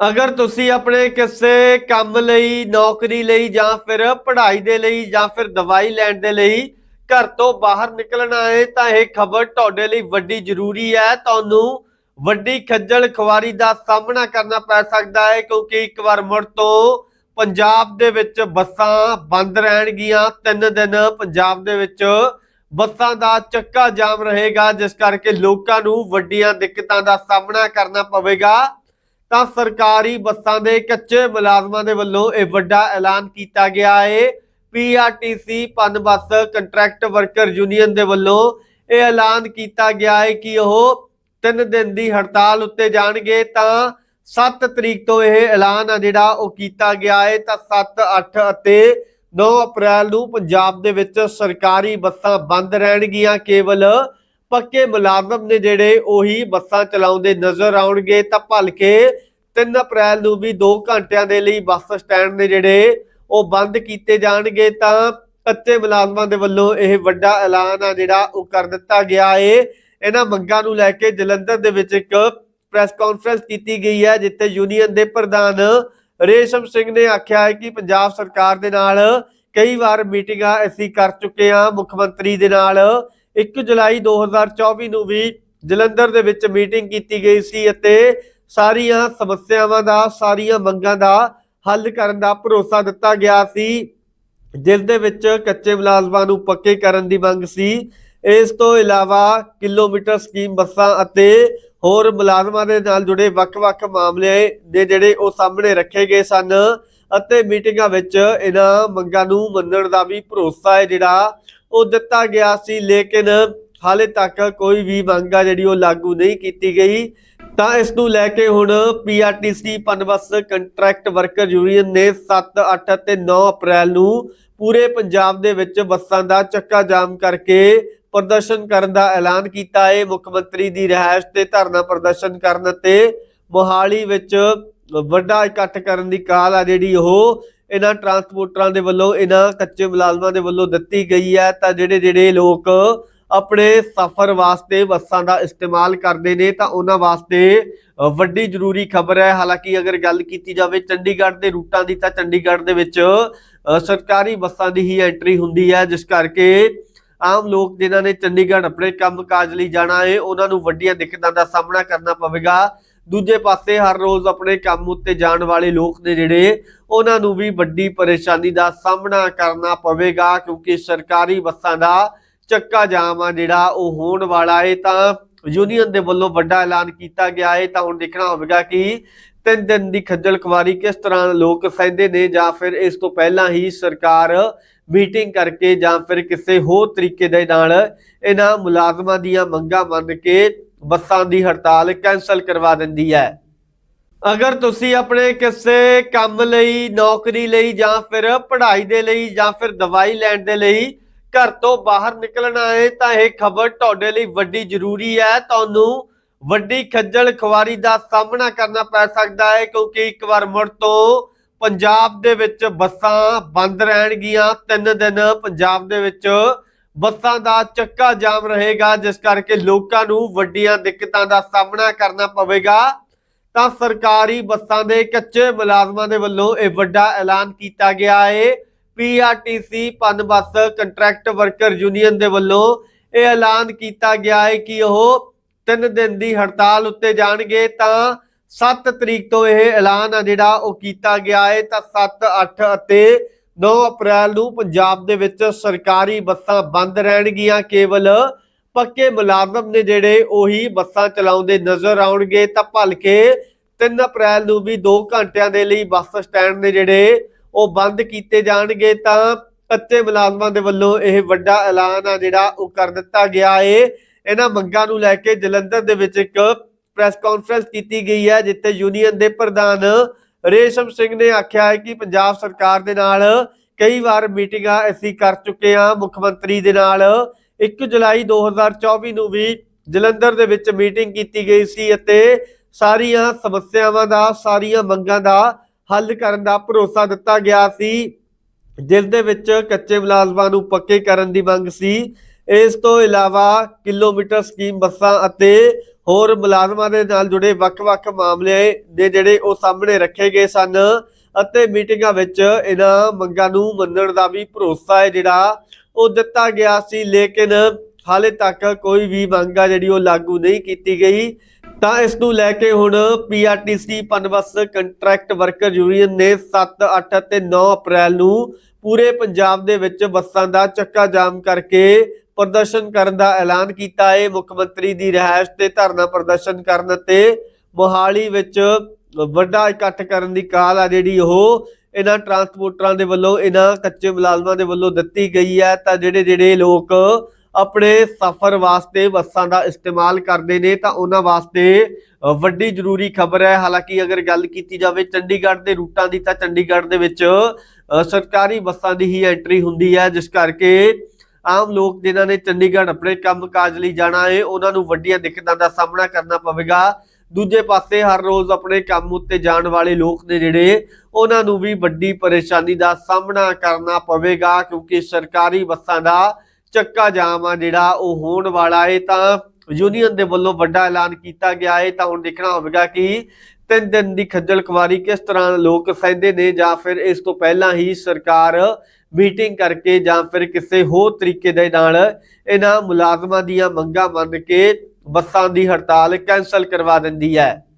ਅਗਰ ਤੁਸੀਂ ਆਪਣੇ ਕਿਸੇ ਕੰਮ ਲਈ, ਨੌਕਰੀ ਲਈ ਜਾਂ ਫਿਰ ਪੜ੍ਹਾਈ ਦੇ ਲਈ ਜਾਂ ਫਿਰ ਦਵਾਈ ਲੈਣ ਦੇ ਲਈ ਘਰ ਤੋਂ ਬਾਹਰ ਨਿਕਲਣਾ ਹੈ, ਤਾਂ ਇਹ ਖਬਰ ਤੁਹਾਡੇ ਲਈ ਵੱਡੀ ਜ਼ਰੂਰੀ ਹੈ। ਤੁਹਾਨੂੰ ਵੱਡੀ ਖੱਜਲ ਖੁਆਰੀ ਦਾ ਸਾਹਮਣਾ ਕਰਨਾ ਪੈ ਸਕਦਾ ਹੈ, ਕਿਉਂਕਿ ਇੱਕ ਵਾਰ ਮੁੜ ਤੋਂ ਪੰਜਾਬ ਦੇ ਵਿੱਚ ਬੱਸਾਂ ਬੰਦ ਰਹਿਣਗੀਆਂ। ਤਿੰਨ ਦਿਨ ਪੰਜਾਬ ਦੇ ਵਿੱਚ ਬੱਸਾਂ ਦਾ ਚੱਕਾ ਜਾਮ ਰਹੇਗਾ, ਜਿਸ ਕਰਕੇ ਲੋਕਾਂ ਨੂੰ ਵੱਡੀਆਂ ਦਿੱਕਤਾਂ ਦਾ ਸਾਹਮਣਾ ਕਰਨਾ ਪਵੇਗਾ। ਤਾਂ ਸਰਕਾਰੀ ਬੱਸਾਂ ਦੇ ਕੱਚੇ ਮੁਲਾਜ਼ਮਾਂ ਦੇ ਵੱਲੋਂ ਇਹ ਵੱਡਾ ਐਲਾਨ ਕੀਤਾ ਗਿਆ ਹੈ ਪੀਆਰਟੀਸੀ ਪਨ ਬੱਸ, ਕੰਟਰੈਕਟ ਵਰਕਰ ਯੂਨੀਅਨ ਦੇ ਵੱਲੋਂ ਇਹ ਐਲਾਨ ਕੀਤਾ ਗਿਆ ਹੈ ਕਿ ਉਹ ਤਿੰਨ ਦਿਨ ਦੀ ਹੜਤਾਲ ਉੱਤੇ ਜਾਣਗੇ ਤਾਂ 7 ਤਰੀਕ ਤੋਂ ਇਹ ਐਲਾਨ ਆ ਜਿਹੜਾ ਉਹ ਕੀਤਾ ਗਿਆ ਹੈ ਤਾਂ 7 8 ਅਤੇ 9 ਅਪ੍ਰੈਲ ਨੂੰ ਪੰਜਾਬ ਦੇ ਵਿੱਚ ਸਰਕਾਰੀ ਬੱਸਾਂ ਬੰਦ ਰਹਿਣਗੀਆਂ। ਕੇਵਲ ਪੱਕੇ ਮੁਲਾਜ਼ਮ ਨੇ ਜਿਹੜੇ ਉਹੀ ਬੱਸਾਂ ਚਲਾਉਂਦੇ ਨਜ਼ਰ ਆਉਣਗੇ ਤਾਂ ਭਲਕੇ 3 ਅਪ੍ਰੈਲ ਨੂੰ ਵੀ 2 ਘੰਟਿਆਂ ਦੇ ਲਈ ਬੱਸ ਸਟੈਂਡ ਨੇ ਜਿਹੜੇ ਉਹ ਬੰਦ ਕੀਤੇ ਜਾਣਗੇ ਤਾਂ ਕੱਚੇ ਮੁਲਾਜ਼ਮਾਂ ਦੇ ਵੱਲੋਂ ਇਹ ਵੱਡਾ ਐਲਾਨ ਆ ਜਿਹੜਾ ਉਹ ਕਰ ਦਿੱਤਾ ਗਿਆ ਏ। ਇਹਨਾਂ ਮੰਗਾਂ ਨੂੰ ਲੈ ਕੇ ਜਲੰਧਰ ਦੇ ਵਿੱਚ ਇੱਕ ਪ੍ਰੈਸ ਕਾਨਫਰੰਸ ਕੀਤੀ ਗਈ ਹੈ, ਜਿੱਥੇ ਯੂਨੀਅਨ ਦੇ ਪ੍ਰਧਾਨ ਰੇਸ਼ਮ ਸਿੰਘ ਨੇ ਆਖਿਆ ਹੈ ਕਿ ਪੰਜਾਬ ਸਰਕਾਰ ਦੇ ਨਾਲ ਕਈ ਵਾਰ ਮੀਟਿੰਗਾਂ ਅਸੀਂ ਕਰ ਚੁੱਕੇ ਹਾਂ। ਮੁੱਖ ਮੰਤਰੀ ਦੇ ਨਾਲ 1 ਜੁਲਾਈ 2024 ਨੂੰ ਵੀ ਜਲੰਧਰ ਦੇ ਵਿੱਚ ਮੀਟਿੰਗ ਕੀਤੀ ਗਈ ਸੀ ਅਤੇ ਸਾਰੀਆਂ ਸਮੱਸਿਆਵਾਂ ਦਾ, ਸਾਰੀਆਂ ਮੰਗਾਂ ਦਾ ਹੱਲ ਕਰਨ ਦਾ ਭਰੋਸਾ ਦਿੱਤਾ ਗਿਆ ਸੀ। ਜਿਸ ਦੇ ਵਿੱਚ ਕੱਚੇ ਮੁਲਾਜ਼ਮਾਂ ਨੂੰ ਪੱਕੇ ਕਰਨ ਦੀ ਮੰਗ ਸੀ। ਇਸ ਤੋਂ ਇਲਾਵਾ ਕਿਲੋਮੀਟਰ ਸਕੀਮ ਬੱਸਾਂ ਅਤੇ ਹੋਰ ਮੁਲਾਜ਼ਮਾਂ ਦੇ ਨਾਲ ਜੁੜੇ ਵੱਖ-ਵੱਖ ਮਾਮਲੇ ਦੇ ਜਿਹੜੇ ਉਹ ਸਾਹਮਣੇ ਰੱਖੇ ਗਏ ਸਨ ਅਤੇ ਮੀਟਿੰਗਾਂ ਵਿੱਚ ਇਹਨਾਂ ਮੰਗਾਂ ਨੂੰ ਮੰਨਣ ਦਾ ਵੀ ਭਰੋਸਾ ਹੈ ਜਿਹੜਾ ਉਹ ਦਿੱਤਾ ਗਿਆ ਸੀ। ਲੇਕਿਨ ਹਾਲੇ ਤੱਕ ਕੋਈ ਵੀ ਮੰਗ ਆ ਜਿਹੜੀ ਉਹ ਲਾਗੂ ਨਹੀਂ ਕੀਤੀ ਗਈ। ਤਾਂ ਇਸ ਨੂੰ ਲੈ ਕੇ ਹੁਣ PRTC Punbus contract worker union ਨੇ 7 8 ਅਤੇ 9 ਅਪ੍ਰੈਲ ਨੂੰ ਪੂਰੇ ਪੰਜਾਬ ਦੇ ਵਿੱਚ ਬੱਸਾਂ ਦਾ ਚੱਕਾ ਜਾਮ ਕਰਕੇ ਪ੍ਰਦਰਸ਼ਨ ਕਰਨ ਦਾ ਐਲਾਨ ਕੀਤਾ। ਹੈ ਮੁੱਖ ਮੰਤਰੀ ਦੀ ਰਿਹਾਇਸ਼ ਤੇ ਧਰਨਾ ਪ੍ਰਦਰਸ਼ਨ ਕਰਨ ਤੇ ਮੋਹਾਲੀ ਵਿੱਚ ਵੱਡਾ ਇਕੱਠ ਕਰਨ ਦੀ ਕਾਲ ਆ ਜਿਹੜੀ ਉਹ ਇਹਨਾਂ ਟਰਾਂਸਪੋਰਟਰਾਂ ਦੇ ਵੱਲੋਂ, ਇਹਨਾਂ ਕੱਚੇ ਮੁਲਾਜ਼ਮਾਂ ਦੇ ਵੱਲੋਂ ਦਿੱਤੀ ਗਈ ਹੈ। ਤਾਂ ਜਿਹੜੇ ਜਿਹੜੇ ਲੋਕ ਆਪਣੇ ਸਫ਼ਰ ਵਾਸਤੇ ਬੱਸਾਂ ਦਾ ਇਸਤੇਮਾਲ ਕਰਦੇ ਨੇ, ਤਾਂ ਉਹਨਾਂ ਵਾਸਤੇ ਵੱਡੀ ਜ਼ਰੂਰੀ ਖਬਰ ਹੈ। ਹਾਲਾਂਕਿ ਅਗਰ ਗੱਲ ਕੀਤੀ ਜਾਵੇ ਚੰਡੀਗੜ੍ਹ ਦੇ ਰੂਟਾਂ ਦੀ, ਤਾਂ ਚੰਡੀਗੜ੍ਹ ਦੇ ਵਿੱਚ ਸਰਕਾਰੀ ਬੱਸਾਂ ਦੀ ਹੀ ਐਂਟਰੀ ਹੁੰਦੀ ਹੈ, ਜਿਸ ਕਰਕੇ ਆਮ ਲੋਕ ਜਿਨ੍ਹਾਂ ਨੇ ਚੰਡੀਗੜ੍ਹ ਆਪਣੇ ਕੰਮਕਾਜ ਲਈ ਜਾਣਾ ਹੈ ਉਹਨਾਂ ਨੂੰ ਵੱਡੀਆਂ ਦਿੱਕਤਾਂ ਦਾ ਸਾਹਮਣਾ ਕਰਨਾ ਪਵੇਗਾ। ਦੂਜੇ ਪਾਸੇ ਹਰ ਰੋਜ਼ ਆਪਣੇ ਕੰਮ ਉੱਤੇ ਜਾਣ ਵਾਲੇ ਲੋਕ ਨੇ ਜਿਹੜੇ, ਉਹਨਾਂ ਨੂੰ ਵੀ ਵੱਡੀ ਪਰੇਸ਼ਾਨੀ ਦਾ ਸਾਹਮਣਾ ਕਰਨਾ ਪਵੇਗਾ, ਕਿਉਂਕਿ ਸਰਕਾਰੀ ਬੱਸਾਂ ਦਾ ਚੱਕਾ ਜਾਮ ਆ ਜਿਹੜਾ ਉਹ ਹੋਣ ਵਾਲਾ ਹੈ ਤਾਂ ਯੂਨੀਅਨ ਦੇ ਵੱਲੋਂ ਵੱਡਾ ਐਲਾਨ ਕੀਤਾ ਗਿਆ ਹੈ ਤਾਂ ਹੁਣ ਦੇਖਣਾ ਹੋਵੇਗਾ ਕਿ ਤਿੰਨ ਦਿਨ ਦੀ ਖੱਜਲ ਖਵਾਰੀ ਕਿਸ ਤਰ੍ਹਾਂ ਲੋਕ ਸਹਿੰਦੇ ਨੇ ਜਾਂ ਫਿਰ ਇਸ ਤੋਂ ਪਹਿਲਾਂ ਹੀ ਸਰਕਾਰ ਮੀਟਿੰਗ ਕਰਕੇ ਜਾਂ ਫਿਰ ਕਿਸੇ ਹੋਰ ਤਰੀਕੇ ਦੇ ਨਾਲ ਇਹਨਾਂ ਮੁਲਾਜ਼ਮਾਂ ਦੀਆਂ ਮੰਗਾਂ ਮੰਨ ਕੇ ਬੱਸਾਂ ਦੀ ਹੜਤਾਲ ਕੈਂਸਲ ਕਰਵਾ ਦਿੰਦੀ ਹੈ। ਅਗਰ ਤੁਸੀਂ ਆਪਣੇ ਕਿਸੇ ਕੰਮ ਲਈ, ਨੌਕਰੀ ਲਈ ਜਾਂ ਫਿਰ ਪੜ੍ਹਾਈ ਦੇ ਲਈ ਜਾਂ ਫਿਰ ਦਵਾਈ ਲੈਣ ਦੇ ਲਈ ਘਰ ਤੋਂ ਬਾਹਰ ਨਿਕਲਣਾ ਹੈ ਤਾਂ ਇਹ ਖਬਰ ਤੁਹਾਡੇ ਲਈ ਵੱਡੀ ਜ਼ਰੂਰੀ ਹੈ। ਤੁਹਾਨੂੰ ਵੱਡੀ ਖੱਜਲ ਖੁਆਰੀ ਦਾ ਸਾਹਮਣਾ ਕਰਨਾ ਪੈ ਸਕਦਾ ਹੈ ਕਿਉਂਕਿ ਇੱਕ ਵਾਰ ਮੁੜ ਤੋਂ ਪੰਜਾਬ ਦੇ ਵਿੱਚ ਬੱਸਾਂ ਬੰਦ ਰਹਿਣਗੀਆਂ। ਤਿੰਨ ਦਿਨ ਪੰਜਾਬ ਦੇ ਵਿੱਚ ਬੱਸਾਂ ਦਾ ਚੱਕਾ ਜਾਮ ਰਹੇਗਾ, ਜਿਸ ਕਰਕੇ ਲੋਕਾਂ ਨੂੰ ਵੱਡੀਆਂ ਦਿੱਕਤਾਂ ਦਾ ਸਾਹਮਣਾ ਕਰਨਾ ਪਵੇਗਾ। ਤਾਂ ਸਰਕਾਰੀ ਬੱਸਾਂ ਦੇ ਕੱਚੇ ਮੁਲਾਜ਼ਮਾਂ ਦੇ ਵੱਲੋਂ ਇਹ ਵੱਡਾ ਐਲਾਨ ਕੀਤਾ ਗਿਆ ਹੈ ਪੀਆਰਟੀਸੀ ਪਨ ਬੱਸ ਕੰਟਰੈਕਟ ਵਰਕਰ ਯੂਨੀਅਨ ਦੇ ਵੱਲੋਂ ਇਹ ਐਲਾਨ ਕੀਤਾ ਗਿਆ ਹੈ ਕਿ ਉਹ ਤਿੰਨ ਦਿਨ ਦੀ ਹੜਤਾਲ ਉੱਤੇ ਜਾਣਗੇ ਤਾਂ 7 ਤਰੀਕ ਤੋਂ ਇਹ ਐਲਾਨ ਆ ਜਿਹੜਾ ਉਹ ਕੀਤਾ ਗਿਆ ਹੈ। ਤਾਂ 7 8 ਅਤੇ 9 ਅਪ੍ਰੈਲ ਨੂੰ ਪੰਜਾਬ ਦੇ ਵਿੱਚ ਸਰਕਾਰੀ ਬੱਸਾਂ ਬੰਦ ਰਹਿਣਗੀਆਂ। ਕੇਵਲ ਪੱਕੇ ਮੁਲਾਜ਼ਮ ਨੇ ਜਿਹੜੇ ਉਹੀ ਬੱਸਾਂ ਚਲਾਉਂਦੇ ਨਜ਼ਰ ਆਉਣਗੇ। ਤਾਂ ਭਲਕੇ 3 ਅਪ੍ਰੈਲ ਨੂੰ ਵੀ 2 ਘੰਟਿਆਂ ਦੇ ਲਈ ਬੱਸ ਸਟੈਂਡ ਨੇ ਜਿਹੜੇ ਉਹ ਬੰਦ ਕੀਤੇ ਜਾਣਗੇ ਤਾਂ ਕੱਚੇ ਮੁਲਾਜ਼ਮਾਂ ਦੇ ਵੱਲੋਂ ਇਹ ਵੱਡਾ ਐਲਾਨ ਆ ਜਿਹੜਾ ਉਹ ਕਰ ਦਿੱਤਾ ਗਿਆ ਏ। ਇਹਨਾਂ ਮੰਗਾਂ ਨੂੰ ਲੈ ਕੇ ਜਲੰਧਰ ਦੇ ਵਿੱਚ ਇੱਕ ਪ੍ਰੈਸ ਕਾਨਫਰੰਸ ਕੀਤੀ ਗਈ ਹੈ, ਜਿੱਥੇ ਯੂਨੀਅਨ ਦੇ ਪ੍ਰਧਾਨ ਰੇਸ਼ਮ ਸਿੰਘ ਨੇ ਆਖਿਆ ਹੈ ਕਿ ਪੰਜਾਬ ਸਰਕਾਰ ਦੇ ਨਾਲ ਕਈ ਵਾਰ ਮੀਟਿੰਗਾਂ ਅਸੀਂ ਕਰ ਚੁੱਕੇ ਹਾਂ। ਮੁੱਖ ਮੰਤਰੀ ਦੇ ਨਾਲ 1 ਜੁਲਾਈ 2024 ਨੂੰ ਵੀ ਜਲੰਧਰ ਦੇ ਵਿੱਚ ਮੀਟਿੰਗ ਕੀਤੀ ਗਈ ਸੀ ਅਤੇ ਸਾਰੀਆਂ ਸਮੱਸਿਆਵਾਂ ਦਾ, ਸਾਰੀਆਂ ਮੰਗਾਂ ਦਾ ਹੱਲ ਕਰਨ ਦਾ ਭਰੋਸਾ ਦਿੱਤਾ ਗਿਆ ਸੀ। ਜਿਸ ਦੇ ਵਿੱਚ ਕੱਚੇ ਮੁਲਾਜ਼ਮਾਂ ਨੂੰ ਪੱਕੇ ਕਰਨ ਦੀ ਮੰਗ ਸੀ। ਇਸ ਤੋਂ ਇਲਾਵਾ ਕਿਲੋਮੀਟਰ ਸਕੀਮ ਬੱਸਾਂ ਅਤੇ ਹੋਰ ਮੁਲਾਜ਼ਮਾਂ ਦੇ ਨਾਲ ਜੁੜੇ ਵੱਖ-ਵੱਖ ਮਾਮਲੇ ਦੇ ਜਿਹੜੇ ਉਹ ਸਾਹਮਣੇ ਰੱਖੇ ਗਏ ਸਨ ਅਤੇ ਮੀਟਿੰਗਾਂ ਵਿੱਚ ਇਹਨਾਂ ਮੰਗਾਂ ਨੂੰ ਮੰਨਣ ਦਾ ਵੀ ਭਰੋਸਾ ਹੈ ਜਿਹੜਾ ਉਹ ਦਿੱਤਾ ਗਿਆ ਸੀ। ਲੇਕਿਨ ਹਾਲੇ ਤੱਕ ਕੋਈ ਵੀ ਮੰਗ ਆ ਜਿਹੜੀ ਉਹ ਲਾਗੂ ਨਹੀਂ ਕੀਤੀ ਗਈ। ਤਾਂ ਇਸ ਨੂੰ ਲੈ ਕੇ ਹੁਣ PRTC Punbus contract worker union ਨੇ 7 8 ਅਤੇ 9 ਅਪ੍ਰੈਲ ਨੂੰ ਪੂਰੇ ਪੰਜਾਬ ਦੇ ਵਿੱਚ ਬੱਸਾਂ ਦਾ ਚੱਕਾ ਜਾਮ ਕਰਕੇ ਪ੍ਰਦਰਸ਼ਨ ਕਰਨ ਦਾ ਐਲਾਨ ਕੀਤਾ। ਹੈ ਮੁੱਖ ਮੰਤਰੀ ਦੀ ਰਿਹਾਇਸ਼ ਤੇ ਧਰਨਾ ਪ੍ਰਦਰਸ਼ਨ ਕਰਨ ਅਤੇ ਮੋਹਾਲੀ ਵਿੱਚ ਵੱਡਾ ਇਕੱਠ ਕਰਨ ਦੀ ਕਾਲ ਆ ਜਿਹੜੀ ਉਹ ਇਹਨਾਂ ਟਰਾਂਸਪੋਰਟਰਾਂ ਦੇ ਵੱਲੋਂ, ਇਹਨਾਂ ਕੱਚੇ ਮੁਲਾਜ਼ਮਾਂ ਦੇ ਵੱਲੋਂ ਦਿੱਤੀ ਗਈ ਹੈ। ਤਾਂ ਜਿਹੜੇ ਜਿਹੜੇ ਲੋਕ ਆਪਣੇ ਸਫ਼ਰ ਵਾਸਤੇ ਬੱਸਾਂ ਦਾ ਇਸਤੇਮਾਲ ਕਰਦੇ ਨੇ, ਤਾਂ ਉਹਨਾਂ ਵਾਸਤੇ ਵੱਡੀ ਜ਼ਰੂਰੀ ਖਬਰ ਹੈ। ਹਾਲਾਂਕਿ ਅਗਰ ਗੱਲ ਕੀਤੀ ਜਾਵੇ ਚੰਡੀਗੜ੍ਹ ਦੇ ਰੂਟਾਂ ਦੀ, ਤਾਂ ਚੰਡੀਗੜ੍ਹ ਦੇ ਵਿੱਚ ਸਰਕਾਰੀ ਬੱਸਾਂ ਦੀ ਹੀ ਐਂਟਰੀ ਹੁੰਦੀ ਹੈ, ਜਿਸ ਕਰਕੇ ਆਮ ਲੋਕ ਜਿਨ੍ਹਾਂ ਨੇ ਚੰਡੀਗੜ੍ਹ ਆਪਣੇ ਕੰਮਕਾਜ ਲਈ ਜਾਣਾ ਹੈ ਉਹਨਾਂ ਨੂੰ ਵੱਡੀਆਂ ਦਿੱਕਤਾਂ ਦਾ ਸਾਹਮਣਾ ਕਰਨਾ ਪਵੇਗਾ। ਦੂਜੇ ਪਾਸੇ ਹਰ ਰੋਜ਼ ਆਪਣੇ ਕੰਮ ਉੱਤੇ ਜਾਣ ਵਾਲੇ ਲੋਕ ਨੇ ਜਿਹੜੇ, ਉਹਨਾਂ ਨੂੰ ਵੀ ਵੱਡੀ ਪਰੇਸ਼ਾਨੀ ਦਾ ਸਾਹਮਣਾ ਕਰਨਾ ਪਵੇਗਾ, ਕਿਉਂਕਿ ਸਰਕਾਰੀ ਬੱਸਾਂ ਦਾ ਚੱਕਾ ਜਾਮ ਆ ਜਿਹੜਾ ਉਹ ਹੋਣ ਵਾਲਾ ਹੈ ਤਾਂ ਯੂਨੀਅਨ ਦੇ ਵੱਲੋਂ ਵੱਡਾ ਐਲਾਨ ਕੀਤਾ ਗਿਆ ਹੈ ਤਾਂ ਹੁਣ ਦੇਖਣਾ ਹੋਵੇਗਾ ਕਿ ਤਿੰਨ ਦਿਨ ਦੀ ਖੱਜਲ ਖਵਾਰੀ ਕਿਸ ਤਰ੍ਹਾਂ ਲੋਕ ਸਹਿੰਦੇ ਨੇ ਜਾਂ ਫਿਰ ਇਸ ਤੋਂ ਪਹਿਲਾਂ ਹੀ ਸਰਕਾਰ ਮੀਟਿੰਗ ਕਰਕੇ ਜਾਂ ਫਿਰ ਕਿਸੇ ਹੋਰ ਤਰੀਕੇ ਦੇ ਨਾਲ ਇਹਨਾਂ ਮੁਲਾਜ਼ਮਾਂ ਦੀਆਂ ਮੰਗਾਂ ਮੰਨ ਕੇ ਬੱਸਾਂ ਦੀ ਹੜਤਾਲ ਕੈਂਸਲ ਕਰਵਾ ਦਿੰਦੀ ਹੈ।